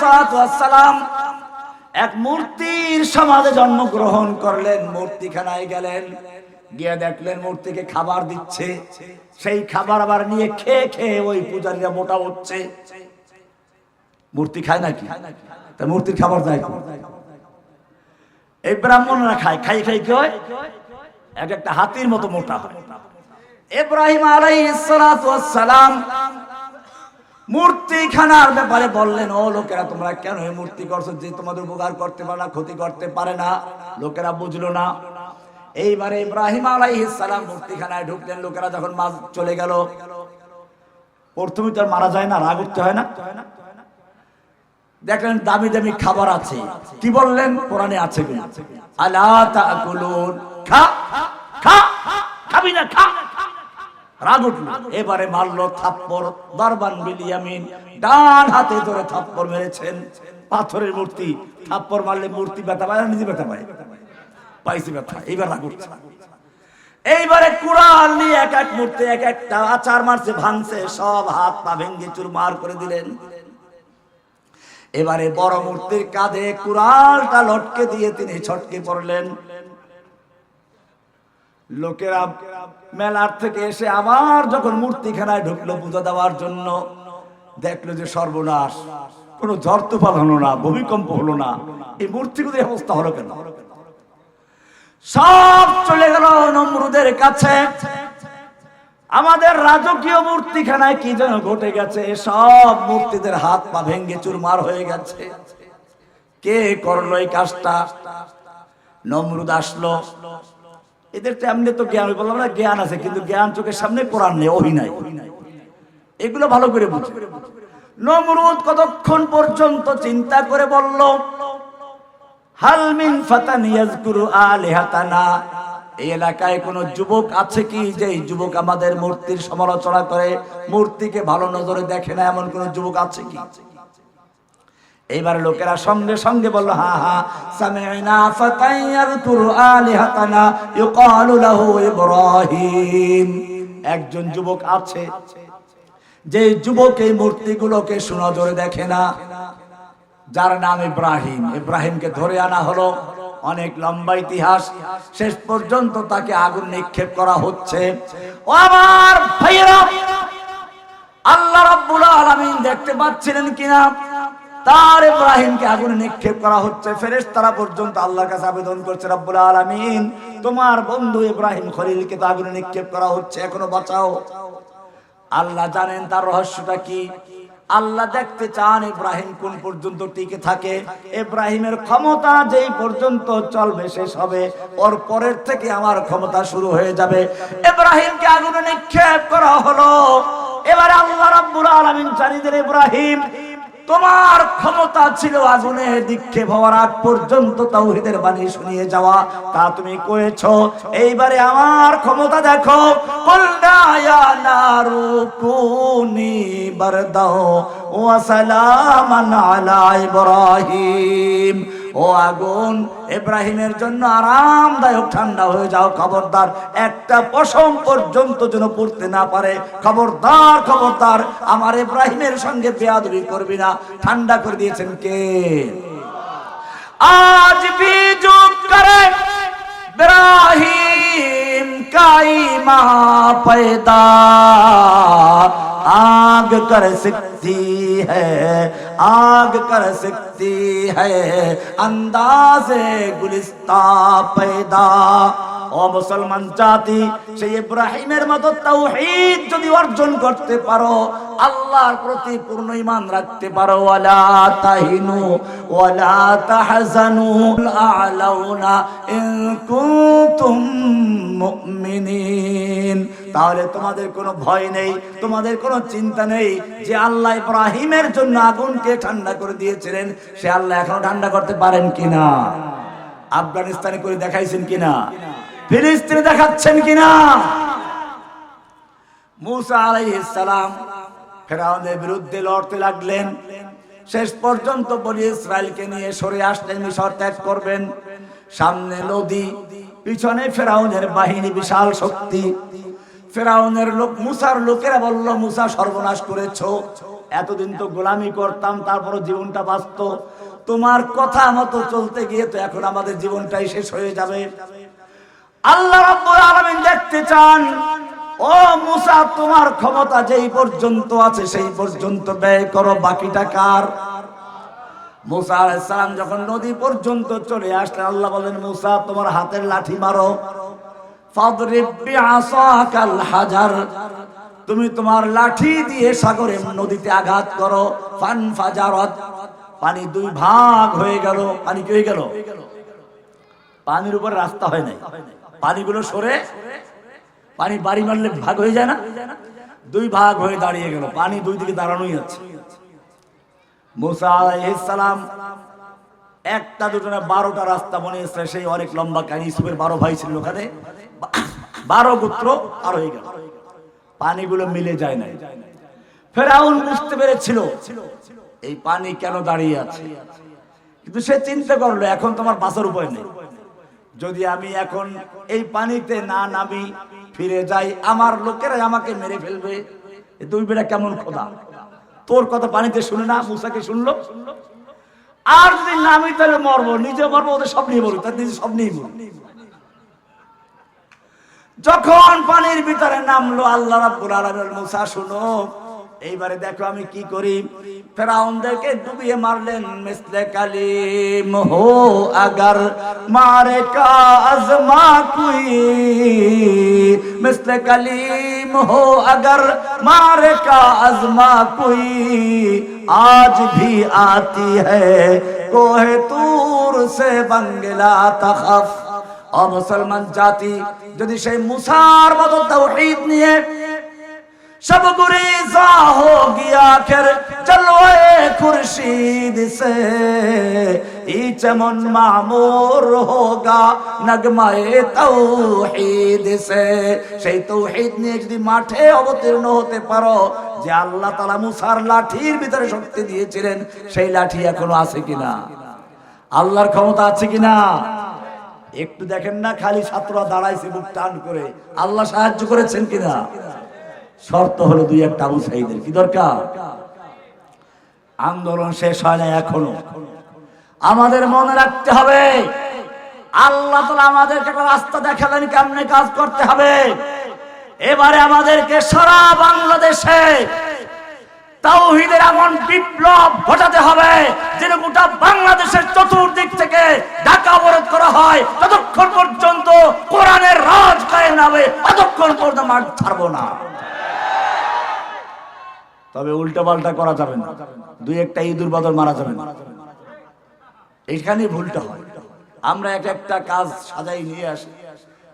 সালাতু ওয়াসসালাম এক মূর্তির সমাজে জন্মগ্রহণ করলেন, মূর্তিখানায় গেলেন, গিয়ে দেখলেন মূর্তিকে খাবার দিচ্ছে। সেই খাবার আবার নিয়ে খেয়ে খেয়ে ওই পূজারীরা মোটা হচ্ছে। মূর্তি খায় নাকি? তা মূর্তির খাবার দেয়? এই ব্রাহ্মণরা খায় খাই খাই কি হয়? এক একটা হাতির মতো মোটা হয়। ইব্রাহিম আলাইহিস ওয়াসসালাম মূর্তিখানার ব্যাপারে বললেন, ও লোকেরা, তোমরা কেন এই মূর্তি করছ? যে তোমাদের উপকার করতে পারে না, ক্ষতি করতে পারে না। লোকেরা বুঝলো না। এইবারে ইব্রাহিম আলাইহিস সালাম মূর্তিখানায় ঢুকলেন। লোকেরা যখন মাছ চলে গেল, প্রথমে তো মারা যায় না, রাগ উঠতে হয় না। দেখলেন দামি দামি খাবার আছে। কি বললেন? কোরআনে আছে কিনা আলা তাকুলুন। খা খা, খাবি না, খা। রাগ উঠল। এবারে মারলো থাপ্পর, দরবান বিলিয়ামিন, ডান হাতে ধরে থাপ্পর মেরেছেন। পাথরের মূর্তি, থাপ্পর মারলে মূর্তি ব্যথা পায় নিজে ব্যথা পায়? পাইছি ব্যথা, এইবার রাগ উঠছে। এইবারে কুড়াল নিয়ে এক এক মূর্তি, এক একটা আচার মারছে, ভাঙছে, সব হাত পা ভেঙ্গে চুরমার করে দিলেন। এবারে বড় মূর্তির কাঁধে কুড়ালটা লটকে দিয়ে তিনি ছটকে পড়লেন। লোকেরা মেলার থেকে এসে আবার যখন মূর্তিখানায় ঢুকলো পূজা দেওয়ার জন্য, দেখল যে সর্বনাশ। কোনো ঝড় হলো না, ভূমিকম্প হলো না। এই মূর্তিগুলোর অবস্থা হলো কেন? সব চলে গেল নমরুদের কাছে। আমাদের রাজকীয় মূর্তিখানায় কি যেন ঘটে গেছে, সব মূর্তিদের হাত পা ভেঙ্গে চুরমার হয়ে গেছে। কে করল এই কাজটা? নমরুদ আসলো। এদের তো এমনি তো জ্ঞান, বললাম না জ্ঞান আছে, কিন্তু জ্ঞান চোখের সামনে কোরআন নেই, অভিনয়। এগুলো ভালো করে বুঝে। নমরুদ কতক্ষণ পর্যন্ত চিন্তা করে বলল হালমিন ফাতান ইয়াজকুরু আলিহাতানা? এই এলাকায় কোন যুবক আছে কি, যে যুবক আমাদের মূর্তির সমালোচনা করে, মূর্তিকে ভালো নজরে দেখে না, এমন কোন যুবক আছে কি? এইবার লোকেরা সঙ্গে সঙ্গে বলল, হা হা, সামি'না ফাতান ইয়াযকুরু আলিহাতানা ইউকালু লাহু ইব্রাহিম। একজন যুবক আছে, যে যুবক এই মূর্তিগুলোকে সুনজরে দেখে না। যার নাম ইব্রাহিম। ইব্রাহিমকে ধরে আনা হলো অনেক লম্বা ইতিহাস। শেষ পর্যন্ত তাকে আগুন নিক্ষেপ করা হচ্ছে। ও আমার ভাইয়েরা, আল্লাহ রাব্বুল আলামিন দেখতে পাচ্ছিলেন কিনা? তার ইব্রাহিমকে আগুনে নিক্ষেপ করা হচ্ছে। ফেরেশতারা পর্যন্ত আল্লাহর কাছে আবেদন করছে, রাব্বুল আলামিন, তোমার বন্ধু ইব্রাহিম খলিলকে তো আগুনে নিক্ষেপ করা হচ্ছে, এখনও বাঁচাও। আল্লাহ জানেন তার রহস্যটা কি। আল্লাহ দেখতে চান ইব্রাহিম কোন পর্যন্ত টিকে থাকে। ইব্রাহিমের ক্ষমতা যেই পর্যন্ত চলবে শেষ হবে, ওর পরের থেকে আমার ক্ষমতা শুরু হয়ে যাবে। ইব্রাহিমকে আগুনে নিক্ষেপ করা হলো। এবারে আল্লাহ রাব্বুল আলামিন জানিয়ে ইব্রাহিম তোমার ক্ষমতা ছিল আগুনে নিক্ষেপ হওয়ার আগ পর্যন্ত তাওহিদের বাণী শুনিয়ে যাওয়া। তা তুমি কয়েছ। এইবারে আমার ক্ষমতা দেখো। ও আসালাম আলা ইব্রাহিম। ও আগুন এব্রাহিমের জন্য আরামদায়ক ঠান্ডা হয়ে যাও, খবরদার। একটা পশম পর্যন্ত যেন পড়তে না পারে। খবরদার খবরদার, আমার এব্রাহিমের সঙ্গে বেয়াদবি করবি না। ঠান্ডা করে দিয়েছেন কে? আজ বিযোগ করে ইব্রাহিম কাইমা পেদা आग कर सकती है आग कर सकती है अंदाजे गुलिस्ता पैदा ও মুসলমান জাতি, সেই ইব্রাহিমের মতো তাওহীদ যদি অর্জন করতে পারো, আল্লাহর প্রতি পূর্ণ ঈমান রাখতে পারো। ওয়ালা তাহিনু, ওয়ালা তাহজানু, আলাউনা ইন কুনতুম মুমিনিন। তাহলে তোমাদের কোনো ভয় নেই, তোমাদের কোনো চিন্তা নেই যে আল্লাহ ইব্রাহিমের জন্য আগুনকে ঠান্ডা করে দিয়েছিলেন, সে আল্লাহ এখনও ঠান্ডা করতে পারেন কিনা? আফগানিস্তানে করে দেখাইছেন কিনা? ফিলিস্তিনে দেখাচ্ছেন কিনা? মুসা আলাইহিস সালাম ফেরাউনের বিরুদ্ধে লড়তে লাগলেন। শেষ পর্যন্ত বলি ইসরায়েলকে নিয়ে সরে আসলেন, মিশর ত্যাগ করবেন। সামনে নদী, পিছনে ফেরাউনের বাহিনী, বিশাল শক্তি। ফেরাউনের লোক, মুসার লোকেরা বলল, মুসা সর্বনাশ করেছ। এতদিন তো গোলামি করতাম, তারপর জীবনটা বাঁচত। তোমার কথা মতো চলতে গিয়ে তো এখন আমাদের জীবনটাই শেষ হয়ে যাবে। আল্লাহ রাব্বুল আলামিন দেখতে চান, ও মুসা, তোমার ক্ষমতা যেই পর্যন্ত আছে, সেই পর্যন্ত ব্যয় করো, বাকিটা কার? মুসা আলাইহিস সালাম যখন নদী পর্যন্ত চলে আসলেন, আল্লাহ বলেন মুসা, তোমার হাতের লাঠি মারো। হাজার তুমি তোমার লাঠি দিয়ে সাগরে, নদীতে আঘাত করো। ফান ফাজারত, পানি দুই ভাগ হয়ে গেল। পানি কি হয়ে গেল? পানির উপর রাস্তা হয় নাই। পানিগুলো সরে, পানি বাড়ি মারলে ভাগ হয়ে যায় না? দুই ভাগ হয়ে দাঁড়িয়ে গেল, পানি দুই দিকে দাঁড়ানোই আছে। মুসা আলাইহিস সালাম, একটা দুটো না বারোটা রাস্তা বানিয়েছে সেই অনেক লম্বা কাহিনী ইসুফের বারো ভাই ছিল ওখানে। বারো গোত্র আর হয়ে গেল। পানিগুলো মিলে যায় না ফেরাউন বুঝতে পেরেছিল, এই পানি কেন দাঁড়িয়ে আছে? কিন্তু সে চিন্তা করল, এখন তোমার বাঁচার উপায় নেই। যদি আমি এখন এই পানিতে না নামি, ফিরে যাই, আমার লোকেরাই আমাকে মেরে ফেলবে। দুই বেটা কেমন খোদা? তোর কথা পানিতে শুনে না, মুসাকে শুনলো? আর যদি নামি তাহলে মরবো, নিজে মরবো, ওদের সব নিয়ে মরবো তার নিজে সব নিয়ে মরবো যখন পানির ভিতরে নামলো, আল্লাহ রাব্বুল আলামিন মুসা শুনো এইবারে দেখো আমি কি করি? ফেরাউনদেরকে ডুবিয়ে মারলেন মিসলে কালিম। হো، আগার، মারে কাজমা কুই মিসলে কালিম، হো، আগার، মারে কাজমা কুই آج بھی آتی ہے کوہ تور سے بنگلا تخف اور مسلمان جاتی جدی شے مسار مدد توحید نہیں ہے সব গুরি যা হো গিয়া খের চলোয়ে খুরশিদ সে। ই চমন মামুর হোগা নগমায়ে তৌহিদ সে। সেই তৌহিদ নিয়ে যদি মাঠে অবতীর্ণ হতে পারো, যে আল্লাহ তালা মুসার লাঠির ভিতরে শক্তি দিয়েছিলেন, সেই লাঠি এখনও আছে কিনা? আল্লাহর ক্ষমতা আছে কিনা? একটু দেখেন না, খালি ছাত্ররা দাঁড়াইছে বুক টান করে। আল্লাহ সাহায্য করেছেন কিনা? শর্ত হলো দুই একটা আবু সাইদের কি দরকার? আন্দোলন শেষ হয় না এখনও। আমাদের মনে রাখতে হবে, আল্লাহ তালা আমাদেরকে রাস্তা দেখালেন কেমনে কাজ করতে হবে। এবারে আমাদেরকে সারা বাংলাদেশে তাওহিদের এমন বিপ্লব ঘটাতে হবে, যেন গোটা বাংলাদেশের চতুর্দিক থেকে ঢাকা অবরোধ করা হয়। ততক্ষণ পর্যন্ত কোরআনের রাজ কায়েম না হবে, ততক্ষণ পর্যন্ত মাঠ ছাড়বো না। তবে উল্টো পাল্টা করা যাবে না। দুই একটা ইঁদুর বদল মারা যাবে না। এইখানে ভুলটা হয়। আমরা এক একটা কাজ সাজাই নিয়ে আসি।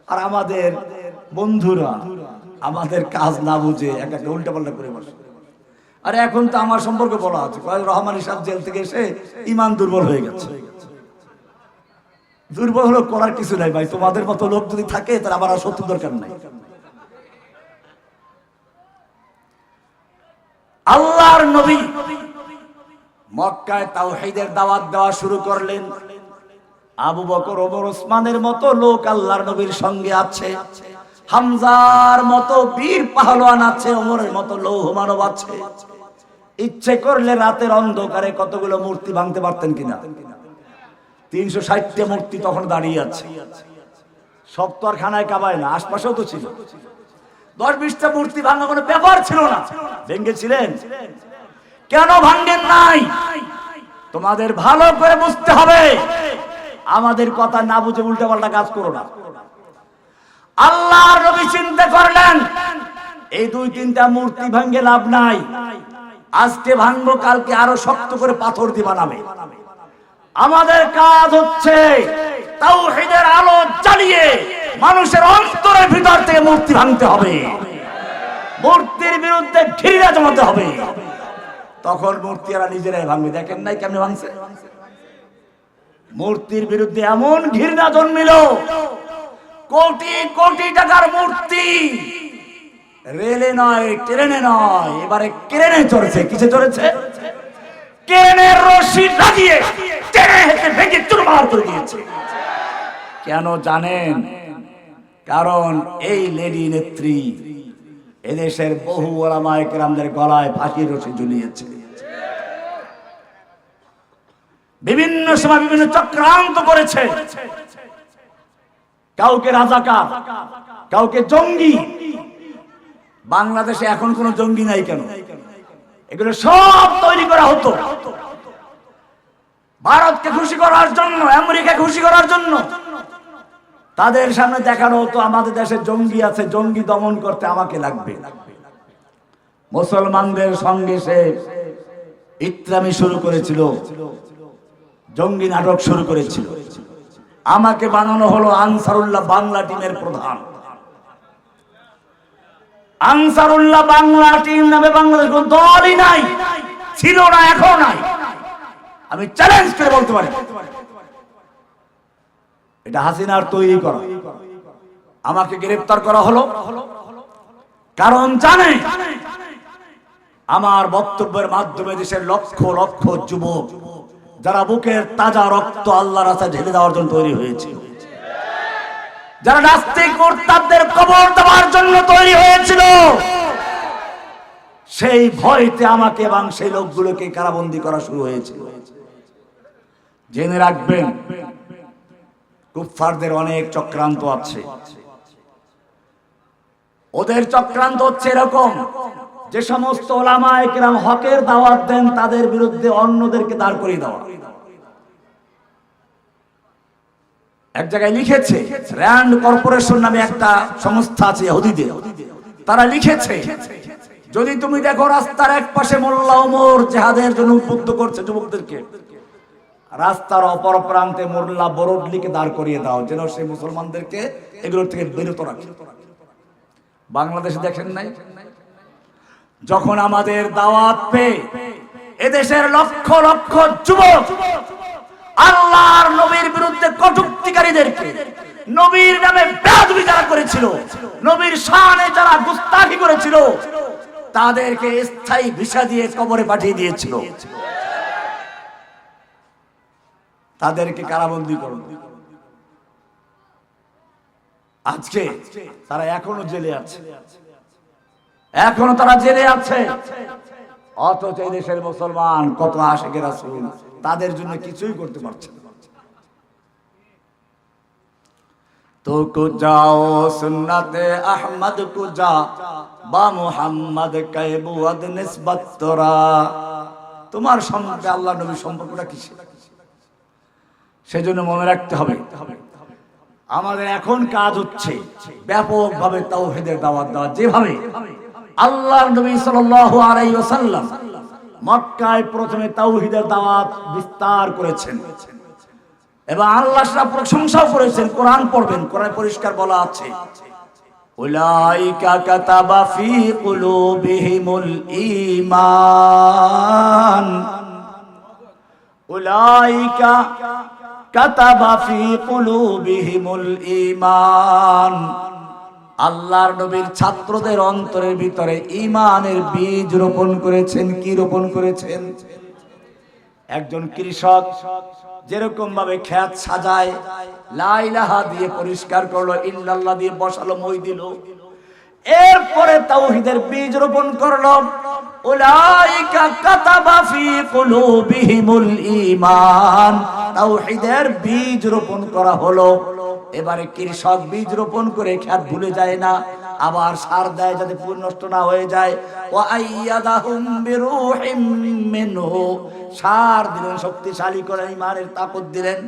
আর আমাদের বন্ধুরা আমাদের কাজ না বুঝে এক একটা উল্টা পাল্টা করে বসে। আরে এখন তো আমার সম্পর্কে বলা আছে। রহমান সাহেব জেল থেকে এসে ইমান দুর্বল হয়ে গেছে। দুর্বল হলো করার কিছু নাই ভাই। তোমাদের মতো লোক যদি থাকে তাহলে আমার আর শত্রু দরকার নাই। আল্লাহর নবী মক্কায় তাওহীদের দাওয়াত দেওয়া শুরু করলেন। আবু বকর, ওমর, ওসমানের মতো লোক আল্লাহর নবীর সঙ্গে আছে। হামজার মতো বীর পাহলোয়ান আছে, ওমরের মতো লৌহ মানব আছে। ইচ্ছে করলে রাতের অন্ধকারে কতগুলো মূর্তি ভাঙতে পারতেন কিনা? তিনশো ষাটটা মূর্তি তখন দাঁড়িয়ে আছে। সব তো আর খানায় কাবায় না, আশপাশেও তো ছিল। দশ বিশটা মূর্তি ভাঙা কোনো ব্যাপার ছিল না। ভেঙ্গেছিলেন কেন ভাঙ্গেন নাই? তোমাদের ভালো করে বুঝতে হবে। আমাদের কথা না বুঝে উল্টা পাল্টা কাজ করো না। আল্লাহর নবী চিন্তা করলেন, এই দুই, তিনটা মূর্তি ভাঙ্গে লাভ নাই। আজকে ভাঙবো, কালকে আরও শক্ত করে পাথর দিয়ে বানাবে আমাদের কাজ হচ্ছে তাওহীদের আলো জ্বালিয়ে মানুষের অন্তরের ভিতর থেকে মূর্তি ভাঙতে হবে। মূর্তির বিরুদ্ধে ঘৃণা জমাতে হবে। তখন মূর্তি এরা নিজেরাই ভাঙবে। দেখেন নাই কেমনে ভাঙছে? মূর্তির বিরুদ্ধে এমন ঘৃণা জন্মিল। কোটি কোটি টাকার মূর্তি। রেলে নয়, ট্রেনে নয়, এবারে ক্রেনে চড়েছে? কিসে চড়েছে? ক্রেনের রশি লাগিয়ে টেনে হেঁটে ভেঙে চুরমার করে দিয়েছে। কেন জানেন? কারণ এই লেডি নেত্রী এদেশের বহু ওলামায় কেরামদের গলায় ফাঁসির রশি জুলিয়েছে বিভিন্ন সময় বিভিন্ন চক্রান্ত করেছে। কাউকে রাজাকার, কাউকে জঙ্গি। বাংলাদেশে এখন কোনো জঙ্গি নাই কেন? এগুলো সব তৈরি করা হতো। ভারতকে খুশি করার জন্য আমেরিকা খুশি করার জন্য তাদের সামনে দেখানো হতো, আমাদের দেশে জঙ্গি আছে, জঙ্গি দমন করতে আমাকে লাগবে। মুসলমানদের সঙ্গে সে ইত্রামি শুরু করেছিল, জঙ্গি নাটক শুরু করেছিল। আমাকে বানানো হলো আনসারুল্লাহ বাংলা টিমের প্রধান। আনসারুল্লাহ বাংলা টিম নামে বাংলাদেশ কোন দলই নাই, ছিল না, এখন নাই। আমি চ্যালেঞ্জ করে বলতে পারি। এটা হাসিনার তৈরি করা। আমাকে গ্রেফতার করা হলো। কারণ জানে আমার বক্তব্যের মাধ্যমে দেশের লক্ষ লক্ষ যুবক, যারা বুকের তাজা রক্ত আল্লাহ রাস্তায় ঢেলে দেওয়ার জন্য তৈরি হয়েছে। যারা নাস্তিক মোরতাদের কবর দেওয়ার জন্য তৈরি হয়েছিল। সেই ভয়তে আমাকে এবং সেই লোকগুলোকে কারাবন্দি করা শুরু হয়েছিল। জেনে রাখবেন কুফফারদের অনেক চক্রান্ত আছে। ওদের চক্রান্ত হচ্ছে এরকম, যে সমস্ত ওলামা একরাম হকের দাওয়াত দেন, তাদের বিরুদ্ধে অন্যদেরকে দাঁড় করিয়ে দেওয়া। এক জায়গায় লিখেছে, র্যান্ড কর্পোরেশন নামে একটা সংস্থা আছে ইহুদিদের। তারা লিখেছে, যদি তুমি দেখো রাস্তার এক পাশে মোল্লা ওমর জেহাদের জন্য উদ্বুদ্ধ করছে যুবকদেরকে রাস্তার অপর প্রান্তে মোল্লা বরডলিকে দাঁড় করিয়ে দাও, যেন সেই মুসলমানদেরকে এগুলোর থেকে বিরত রাখে। বাংলাদেশে দেখেন নাই? যখন আমাদের দাওয়াত পেয়ে এদেশের লক্ষ লক্ষ যুবক আল্লাহর নবীর বিরুদ্ধে কটুক্তিকারীদেরকে নবীর নামে বেয়াদবি যারা করেছিল, নবীর শানে যারা গুস্তাখি করেছিল, তাদেরকে স্থায়ী ভিসা দিয়ে কবরে পাঠিয়ে দিয়েছিল। তাদেরকে কারাবন্দি করুন আজকে তারা এখনও জেলে আছে। এখনও তারা জেলে আছে। অথচ এই দেশের মুসলমান কত আশেখের রাসূল, তাদের জন্য কিছুই করতে পারছে তোমার সঙ্গে আল্লাহ নবী সম্পর্কটা কিসের? সেজন্য মনে রাখতে হবে। আমাদের এখন কাজ হচ্ছে ব্যাপকভাবে তাওহীদের দাওয়াত দেওয়া। যেভাবে আল্লাহর নবী সাল্লাল্লাহু আলাইহি ওয়াসাল্লাম মক্কায় প্রথমে তাওহীদের দাওয়াত বিস্তার করেছেন। এবং আল্লাহ সারা প্রশংসাও করেছেন, কোরআন পড়বেন, কোরআনে পরিষ্কার বলা আছে। উলাইকা কাতাবা ফি কুলুবিহিমুল ঈমান। উলাইকা কাতাবা ফি কুলুবিহিমুল ঈমান। আল্লাহর নবীর ছাত্রদের অন্তরের ভিতরে ইমানের বীজ রোপণ করেছেন, কি রোপণ করেছেন? একজন কৃষক যেরকম ভাবে খেত সাজায় লাইলাহা দিয়ে পরিষ্কার করল ইল্লাল্লাহ দিয়ে বসালো, মই দিল। এরপরে তাওহীদের বীজ রোপণ করল। উলাইকা কাতাবা ফি কুলুবিহিমুল ঈমান। তাওহীদের বীজ রোপণ করা হলো। এবারে কৃষক বীজ রোপণ করে খেত ভুলে যায় না। আবার সার দেয় যাতে ফুল নষ্ট না হয়ে যায়। ও আইয়াদাহুম বিরূহিম মিনহু। সার দিলেন, শক্তিশালী করে ইমানের তাকত দিলেন।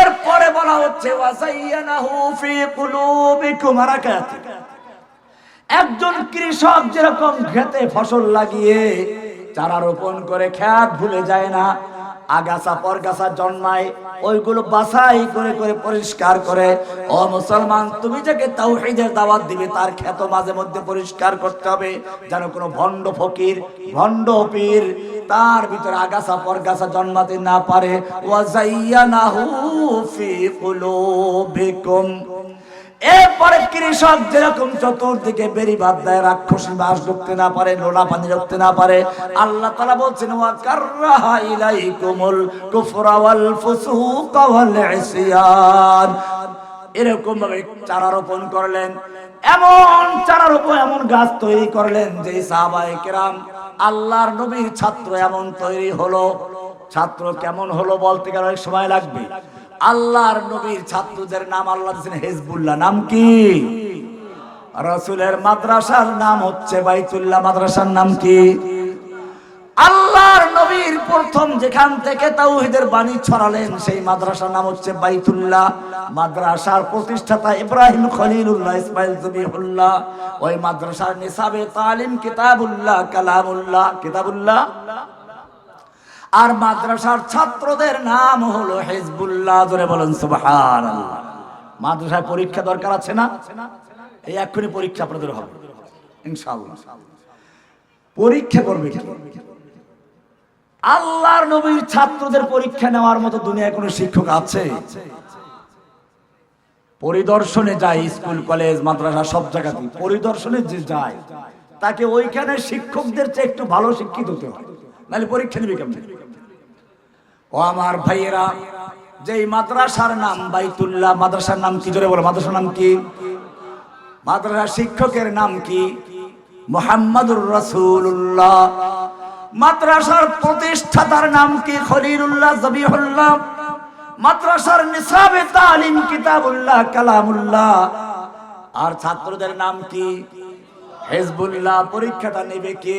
এরপরে বলা হচ্ছে ওয়াসাইয়ানাহু ফি কুলুবিকুম আরাকাতি একজন কৃষক যেরকম খেতে ফসল লাগিয়ে চারা রোপণ করে খ্যাত ভুলে যায় না, আগাছা পরগাছা জন্মায়, ওইগুলো বাছাই করে করে পরিষ্কার করে। ও মুসলমান, তুমি যাকে তাওহীদের দাওয়াত দিবে, তার খ্যাত মাঝে মধ্যে পরিষ্কার করতে হবে, যেন কোনো ভণ্ড ফকির, ভণ্ড পীর তার ভিতরে আগাছা পরগাছা জন্মাতে না পারে। ওয়াজাইয়ানাহু ফি কুলুবিকুম। এরপরে কৃষক যেরকম চতুর্দিকে বেরি বাদ দেয়, রাক্ষসী বাস ঢুকতে না পারে লোনা পানি ঢুকতে না পারে, আল্লাহ তাআলা বলছেন এরকম ভাবে চারা রোপণ করলেন। এমন চারা রোপণ, এমন গাছ তৈরি করলেন যে সাহাবায়ে কেরাম, আল্লাহর নবীর ছাত্র এমন তৈরি হলো। ছাত্র কেমন হলো বলতে গেলে সময় লাগবে। আল্লাহর নবীর ছাত্রদের নাম আল্লাহ দিয়েছেন হেজবুল্লাহ। নাম কি? রসুলের মাদ্রাসার নাম হচ্ছে বাইতুল্লাহ মাদ্রাসার নাম কি? আল্লাহর নবীর প্রথম যেখান থেকে তাওহীদের বাণী ছড়ালেন, সেই মাদ্রাসার নাম হচ্ছে বাইতুল্লাহ মাদ্রাসার প্রতিষ্ঠাতা ইব্রাহিম খলিলুল্লাহ ইসমাইল জবিহুল্লাহ। ওই মাদ্রাসার নিসাবে তালিম কিতাবুল্লাহ, কালামুল্লাহ, কিতাবুল্লাহ। আর মাদ্রাসার ছাত্রদের নাম হলো হিজবুল্লাহ। জোরে বলেন, সুবহানাল্লাহ। মাদ্রাসায় পরীক্ষা দরকার আছে না? এই এক্ষুনি পরীক্ষা আপনাদের হবে। ইনশাআল্লাহ। পরীক্ষা করবে আল্লাহর নবীর ছাত্রদের পরীক্ষা নেওয়ার মতো দুনিয়ায় কোনো শিক্ষক আছে? পরিদর্শনে যায় স্কুল, কলেজ, মাদ্রাসা, সব জায়গাতে পরিদর্শনে যে যায়, তাকে ওইখানে শিক্ষকদের চেয়ে একটু ভালো শিক্ষিত হতে হয়। নাহলে পরীক্ষা নেবে কেমন? ও আমার ভাইয়েরা, যেই মাদ্রাসার নাম বাইতুল্লাহ, মাদ্রাসার নাম কি? জোরে বলো, মাদ্রাসার নাম কি? মাদ্রাসা শিক্ষকের নাম কি? মোহাম্মদুর রসুল্লাহ মাদ্রাসার প্রতিষ্ঠাতার নাম কি? খলিলুল্লাহ জবিহুল্লাহ মাদ্রাসার নিসাবে তালিম কিতাবুল্লাহ, কালামুল্লাহ। আর ছাত্রদের নাম কি? হেজবুল্লাহ, পরীক্ষাটা নেবে কে?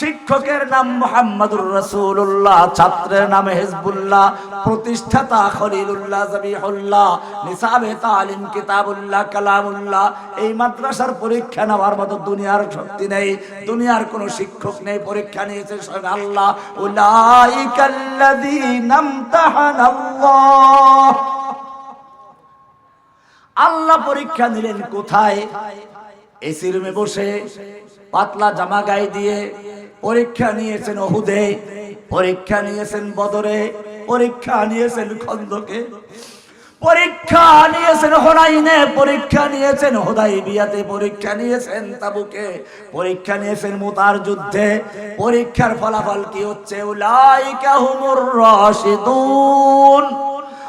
শিক্ষকের নাম মোহাম্মদুর রসুল্লাহ ছাত্রের নাম হেজবুল্লাহ, প্রতিষ্ঠাতা খলিলুল্লাহ জবিহুল্লাহ নিসাবে তালিম, কিতাবুল্লাহ, কালামুল্লাহ। এই মাদ্রাসার পরীক্ষা নেওয়ার মতো দুনিয়ার শক্তি নেই, দুনিয়ার কোনো শিক্ষক নেই, পরীক্ষা নিয়েছে স্বয়ং আল্লাহ। আল্লাহ পরীক্ষা নিলেন কোথায়? এসি রুমে বসে, পাতলা জামা গায়ে দিয়ে পরীক্ষা নিয়েছেন অহুদে পরীক্ষা নিয়েছেন বদরে, পরীক্ষা নিয়েছেন খন্দকে, পরীক্ষা নিয়েছেন হোনাইনে, পরীক্ষা নিয়েছেন হোদাই বিয়াতে পরীক্ষা নিয়েছেন তাবুকে, পরীক্ষা নিয়েছেন মুতার যুদ্ধে, পরীক্ষার ফলাফল কি হচ্ছে? উলাইকা হুমুর রাশিদুন।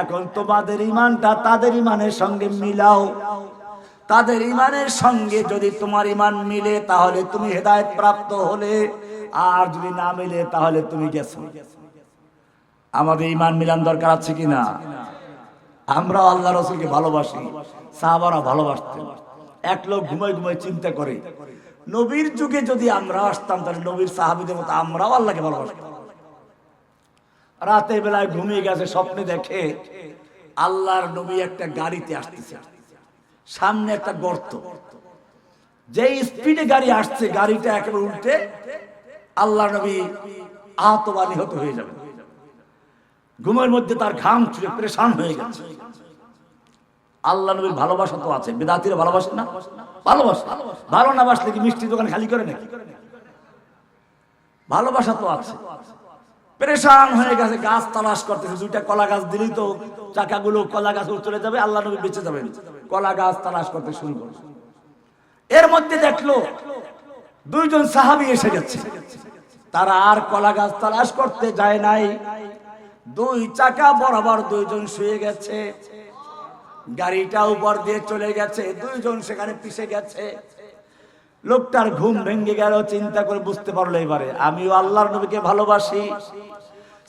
এখন তোমাদের ইমানটা তাদের ইমানের সঙ্গে মিলাও। তাদের ইমানের সঙ্গে যদি তোমার ইমান মিলে, তাহলে তুমি হেদায়ত প্রাপ্ত হলে, আর যদি না মিলে, তাহলে তুমি গেছো। আমাদের ইমান মিলান দরকার আছে কিনা আমরা আল্লাহ রসুলকে ভালোবাসি, সাহাবারা ভালোবাসতেন। এক লোক ঘুমাই ঘুমাই চিন্তা করে, নবীর যুগে যদি আমরা আসতাম, তাহলে নবীর সাহাবিদের মতো আমরাও আল্লাহকে ভালোবাসতাম। রাতের বেলায় ঘুমিয়ে গেছে, স্বপ্নে দেখে আল্লাহর নবী একটা গাড়িতে আসতেছে। সামনে একটা গর্ত। যে স্পিডে গাড়ি আসছে, গাড়িটা একেবারে উল্টে আল্লাহ নবী আহত বা নিহত হয়ে যাবে। ঘুমের মধ্যে তার ঘাম ছুঁড়ে পরেশান হয়ে গেছে। আল্লাহ নবীর ভালোবাসা তো আছে। বেদাতিরা ভালোবাসে না? ভালোবাসে। ভালো না বাসলে কি মিষ্টি দোকান খালি করে নাকি? ভালোবাসা তো আছে। পরেশান হয়ে গেছে, গাছ তালাশ করতেছে, দুইটা কলা গাছ দিলেই তো চাকাগুলো কলা গাছ চলে যাবে, আল্লাহ নবী বেঁচে যাবেন। কলা গাছ তালাশ করতে শুরু করছে এর মধ্যে দেখল, দুইজন সাহাবি এসে গেছে। তারা আর কলা গাছ তালাশ করতে যায় নাই। দুই চাকা বরাবর দুইজন শুয়ে গেছে, গাড়িটা উপর দিয়ে চলে গেছে, দুইজন সেখানে পিছে গেছে। লোকটার ঘুম ভেঙে গেল, চিন্তা করে বুঝতে পারল এবারে। আমিও আল্লাহর নবীকে ভালোবাসি,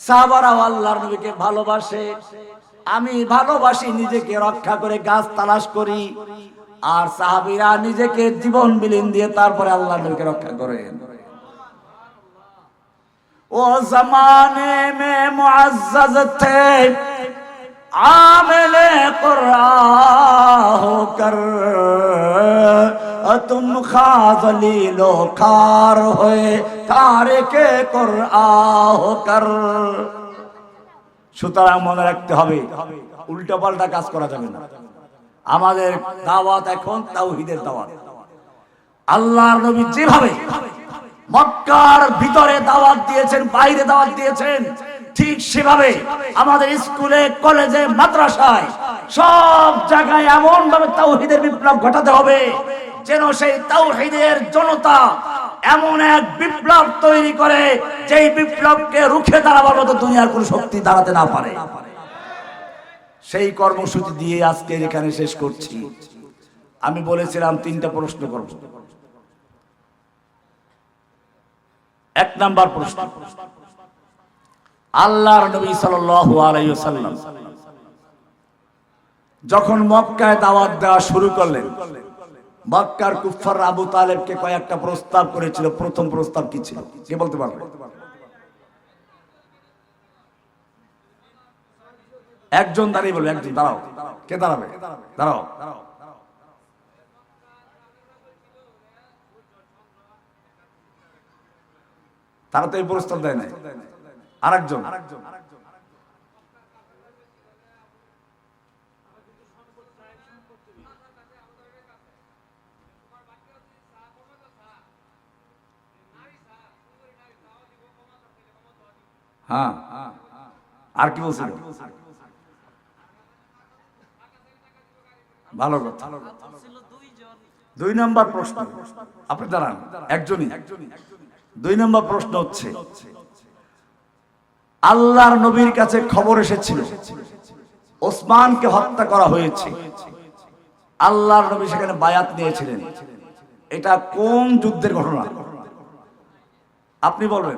সাহাবারাও আল্লাহর নবীকে ভালোবাসে। আমি ভালোবাসি নিজেকে, রক্ষা করে গাছ তালাশ করি। আর সাহাবিরা নিজেকে জীবন বিলীন দিয়ে তারপরে আল্লাহ নবীকে রক্ষা করে ও জামানে মে মুআজ্জাজ থে, আমলে কুরআন ہو তুম খাজলিলো খার হয়ে তারে কে কর আহ কর। সুতরাং মনে রাখতে হবে, উল্টা পাল্টা কাজ করা যাবে না। আমাদের দাওয়াত এখন তাওহীদের দাওয়াত। আল্লাহর নবী যেভাবে মক্কার ভিতরে দাওয়াত দিয়েছেন, বাইরে দাওয়াত দিয়েছেন, ঠিক সেভাবে আমাদের স্কুলে, কলেজে, মাদ্রাসায় সব জায়গায় এমন ভাবে তাওহীদের বিপ্লব ঘটাতে হবে। যেন সেই তাওহীদের জনতা এমন এক বিপ্লব তৈরি করে, যেই বিপ্লবকে রুখে দাঁড়াবার মতো দুনিয়ার কোন শক্তি দাঁড়াতে না পারে। সেই কর্মসূচি দিয়ে আজকে এখানে শেষ করছি। আমি বলেছিলাম তিনটা প্রশ্ন করব। এক নাম্বার প্রশ্ন। আল্লাহর নবী ওয়াসাল্লাম যখন মক্কায় দাওয়াত দেওয়া শুরু করলেন মক্কার কুফার আবু তালেবকে কয়েকটা প্রস্তাব করেছিল। প্রথম প্রস্তাব কি ছিল? কে বলতে পারবে? একজন দাঁড়িয়ে বলবে, একজন, দাঁড়াও। কে দাঁড়াবে? দাঁড়াও। তারা তো এই প্রস্তাব দেয় নাই। আরেকজন। হ্যাঁ। আর কি বলছিল? ভালো কথা। দুই নম্বর প্রশ্ন। আপনি দাঁড়ান, একজনই। দুই নম্বর প্রশ্ন হচ্ছে, আল্লাহর নবীর কাছে খবর এসেছিল, ওসমানকে হত্যা করা হয়েছে। আল্লাহর নবী সেখানে বায়াত নিয়েছিলেন। এটা কোন যুদ্ধের ঘটনা? আপনি বলবেন।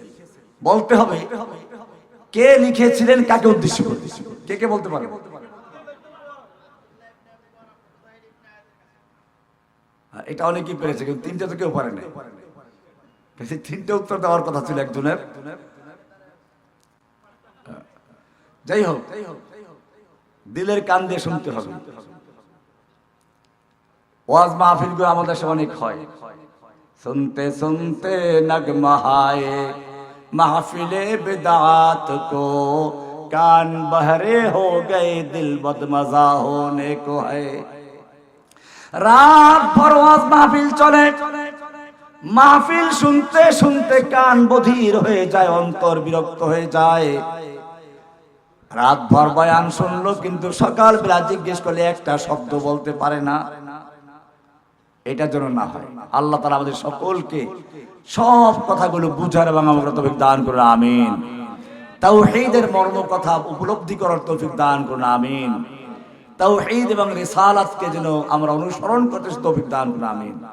বলতে হবে কে লিখেছিলেন কাকে উদ্দেশ্য করে? কে কে বলতে পারে হ্যাঁ, এটা অনেকেই পেরেছে কিন্তু তিনটা তো কেউ পারে না তিনটে উত্তর দেওয়ার কথা ছিল একজনের। হ্যাঁ। যাই হোক দিলের কান দিয়ে শুনতে হবে। ওয়াজ মাহফিলগুলো আমাদের দেশে অনেক হয়। শুনতে শুনতে নগমহায়ে মাহফিলে বিদাত কো। কান বহরে হো গए দিল বদমজা হোনে রাত ভর ওয়াজ মাহফিল চলে। মাহফিল শুনতে শুনতে কান বধির হয়ে যায়, অন্তর বিরক্ত হয়ে যায়। রাত ভর বয়ান শুনলো, কিন্তু সকাল বেলা জিজ্ঞেস করলে একটা শব্দ বলতে পারে না। এটা যেন না হয়। আল্লাহ তালা আমাদের সকলকে সব কথাগুলো বুঝার এবং আমরা তৌফিক দান করুন, আমিন। তাও হেদের মর্ম কথা উপলব্ধি করার তৌফিক দান করুন, আমিন। তাওহীদ এবং রিসালাতকে যেন আমরা অনুসরণ করতে তৌফিক দান করুন, আমিন।